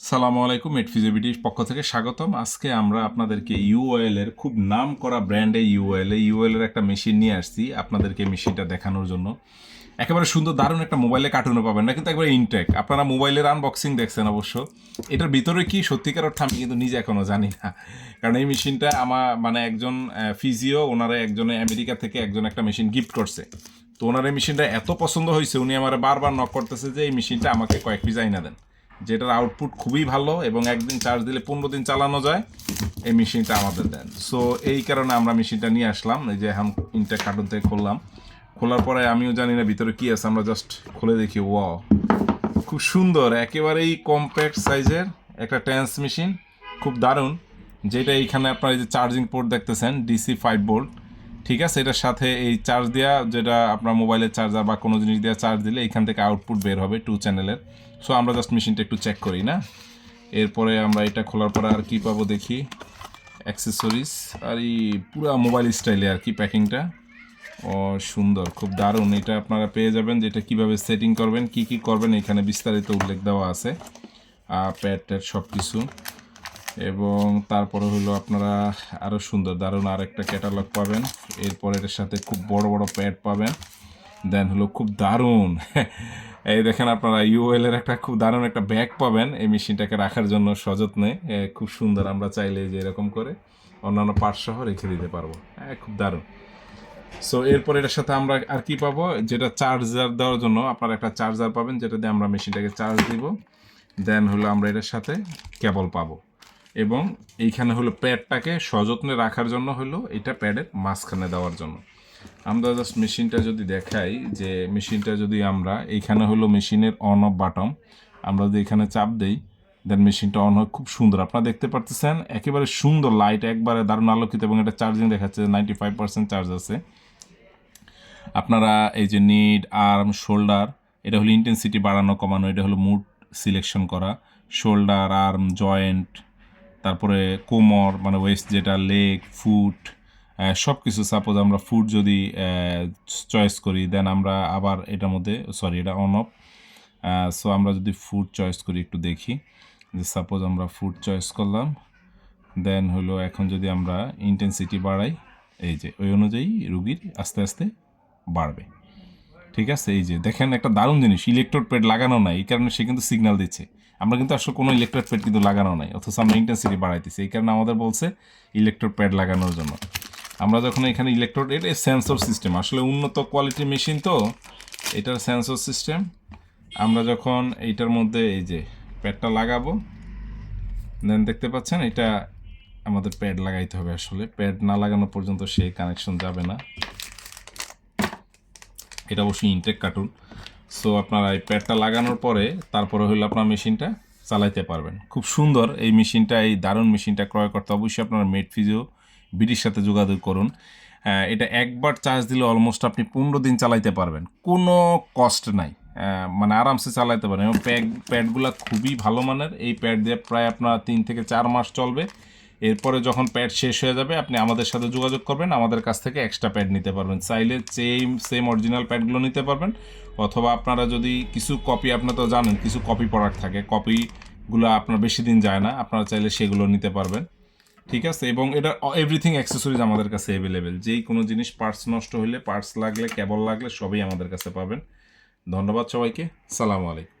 সালামু আলাইকুম মেটফিজিবিটির পক্ষ থেকে স্বাগতম। আজকে আমরা আপনাদেরকে ইউওএল এর খুব নাম করা ব্র্যান্ডে ইউওএল এ ইউওএল এর একটা মেশিন নিয়ে আসছি আপনাদেরকে মেশিনটা দেখানোর জন্য। একেবারে সুন্দর, দারুণ একটা মোবাইলে কার্টুনও পাবেন না, কিন্তু একবারে ইনটেক আপনারা মোবাইলের আনবক্সিং দেখছেন অবশ্য। এটার ভিতরে কি সত্যিকার অর্থে আমি কিন্তু নিজে এখনও জানি না। কারণ এই মেশিনটা আমার মানে একজন ফিজিও ওনারা একজনে আমেরিকা থেকে একজন একটা মেশিন গিফট করছে। তো ওনার এই মেশিনটা এত পছন্দ হয়েছে, উনি আমার বারবার নক করতেছে যে এই মেশিনটা আমাকে কয়েক পিস আইনা দেন। যেটার আউটপুট খুবই ভালো এবং একদিন চার্জ দিলে পনেরো দিন চালানো যায়, এই মেশিনটা আমাদের দেন। সো এই কারণে আমরা মেশিনটা নিয়ে আসলাম, এই যে এখন ইনটেক কার্টুন থেকে খুললাম। খোলার পরে আমিও জানি না ভিতরে কী আছে, আমরা জাস্ট খুলে দেখি ও খুব সুন্দর, একেবারেই কম্প্যাক্ট সাইজের একটা ট্যান্স মেশিন খুব দারুণ। যেটা এইখানে আপনার এই যে চার্জিং পোর্ট দেখতেছেন ডিসি ফাইভ ভোল্ট ঠিক আছে? এটার সাথে এই চার্জ দেওয়া যেটা আপনার মোবাইলের চার্জার বা কোনো জিনিস দেওয়া চার্জ দিলে এখান থেকে আউটপুট বের হবে টু চ্যানেলের সো আমরা জাস্ট মেশিনটা একটু চেক করি, না? এরপরে আমরা এটা খোলার পরে আর কি পাবো দেখি? অ্যাক্সেসরিজ আর এই পুরো মোবাইল স্টাইলে আর কি প্যাকিংটা? ও, সুন্দর, খুব দারুণ। এটা আপনারা পেয়ে যাবেন যেটা কীভাবে সেটিং করবেন, কি কি করবেন, এখানে বিস্তারিত উল্লেখ দেওয়া আছে। প্যাড ট্যাড সব কিছু এবং তারপরে হলো আপনারা আরও সুন্দর, দারুণ আরেকটা ক্যাটালগ পাবেন। এরপর এটার সাথে খুব বড় বড় প্যাড পাবেন। দেন হলো খুব দারুণ। এই দেখেন আপনারা ইউএল এর একটা খুব দারুণ একটা ব্যাগ পাবেন এই মেশিনটাকে রাখার জন্য সযত্নে। খুব সুন্দর আমরা চাইলে যে এরকম করে অন্যান্য পার্ট সহ রেখে দিতে পারব। হ্যাঁ খুব দারুণ। সো এরপর এটার সাথে আমরা আর কি পাবো? যেটা চার্জার দেওয়ার জন্য আপনারা একটা চার্জার পাবেন, যেটা দিয়ে আমরা মেশিনটাকে চার্জ দিব। দেন হলো আমরা এটার সাথে কেবল পাবো। এবং এইখানে হলো প্যাডটাকে সযত্নে রাখার জন্য হলো এটা প্যাডের মাঝখানে দেওয়ার জন্য। আমরা জাস্ট মেশিনটা যদি দেখাই যে মেশিনটা যদি আমরা, এইখানে হলো মেশিনের অন অফ বাটম আমরা যদি এখানে চাপ দেই দেন মেশিনটা অন হয়, খুব সুন্দর। আপনারা দেখতে পারতেছেন, একেবারে সুন্দর লাইট একবারে দারুণ আলোকিত এবং এটা চার্জিং দেখাচ্ছে নাইনটি ফাইভ পার্সেন্ট চার্জ আছে। আপনারা এই যে নিড আর্ম শোল্ডার এটা হলো ইন্টেন্সিটি বাড়ানো, কমানো, এটা হলো মুড সিলেকশন করা। শোল্ডার আর্ম জয়েন্ট তারপরে কোমর মানে ওয়েস্ট যেটা লেগ ফুট সব কিছু সাপোজ আমরা ফুড যদি চয়েস করি দেন আমরা আবার এটার মধ্যে সরি এটা অন অফ সো আমরা যদি ফুড চয়েস করি, একটু দেখি। যে সাপোজ আমরা ফুড চয়েস করলাম দেন হলো এখন যদি আমরা ইন্টেন্সিটি বাড়াই, এই যে, ওই অনুযায়ী রুগীর আস্তে আস্তে বাড়বে। ঠিক আছে? এই যে, দেখেন একটা দারুণ জিনিস ইলেকট্রোড প্যাড লাগানো নাই, এই কারণে সে কিন্তু সিগন্যাল দিচ্ছে। আমরা কিন্তু আসলে কোনো ইলেকট্রোড প্যাড কিন্তু লাগানো নাই, অথচ আমরা ইন্টেন্সিটি বাড়াইতেছি। এই কারণে আমাদের বলছে ইলেকট্রোড প্যাড লাগানোর জন্য। আমরা যখন এখানে ইলেকট্রোড এটা সেন্সর সিস্টেম আসলে উন্নত কোয়ালিটির মেশিন তো, এটার সেন্সর সিস্টেম আমরা যখন এইটার মধ্যে এই যে প্যাডটা লাগাবো দেন দেখতে পাচ্ছেন এটা আমাদের প্যাড লাগাইতে হবে আসলে। প্যাড না লাগানো পর্যন্ত সেই কানেকশন যাবে না। এটা অবশ্যই ইনটেক কার্টুন সো আপনারা এই প্যাডটা লাগানোর পরে তারপরে হলো আপনার মেশিনটা চালাইতে পারবেন। খুব সুন্দর এই মেশিনটা এই দারুণ মেশিনটা ক্রয় করতে। অবশ্যই আপনারা মেড ফিজিও বিডির সাথে যোগাযোগ করুন। এটা একবার চার্জ দিলে অলমোস্ট আপনি পনেরো দিন চালাইতে পারবেন। কোনো কষ্ট নাই। মানে আরামসে চালাইতে পারেন এবং প্যাড প্যাডগুলো খুবই ভালো মানের। এই প্যাড দিয়ে প্রায় আপনার তিন থেকে চার মাস চলবে। এরপরে যখন প্যাড শেষ হয়ে যাবে, আপনি আমাদের সাথে যোগাযোগ করবেন। আমাদের কাছ থেকে এক্সট্রা প্যাড নিতে পারবেন। চাইলে সেম সেম অরিজিনাল প্যাডগুলো নিতে পারবেন। অথবা আপনারা যদি কিছু কপি আপনারা তো জানেন, কিছু কপি প্রোডাক্ট থাকে। কপিগুলো আপনার বেশি দিন যায় না। আপনারা চাইলে সেগুলো নিতে পারবেন। ঠিক আছে? এবং এটা এভরিথিং অ্যাক্সেসরিজ আমাদের কাছে অ্যাভেলেবেল যেই কোনো জিনিস পার্টস নষ্ট হলে পার্টস লাগলে কেবল লাগলে, সবই আমাদের কাছে পাবেন। ধন্যবাদ সবাইকে। সালাম আলাইকুম।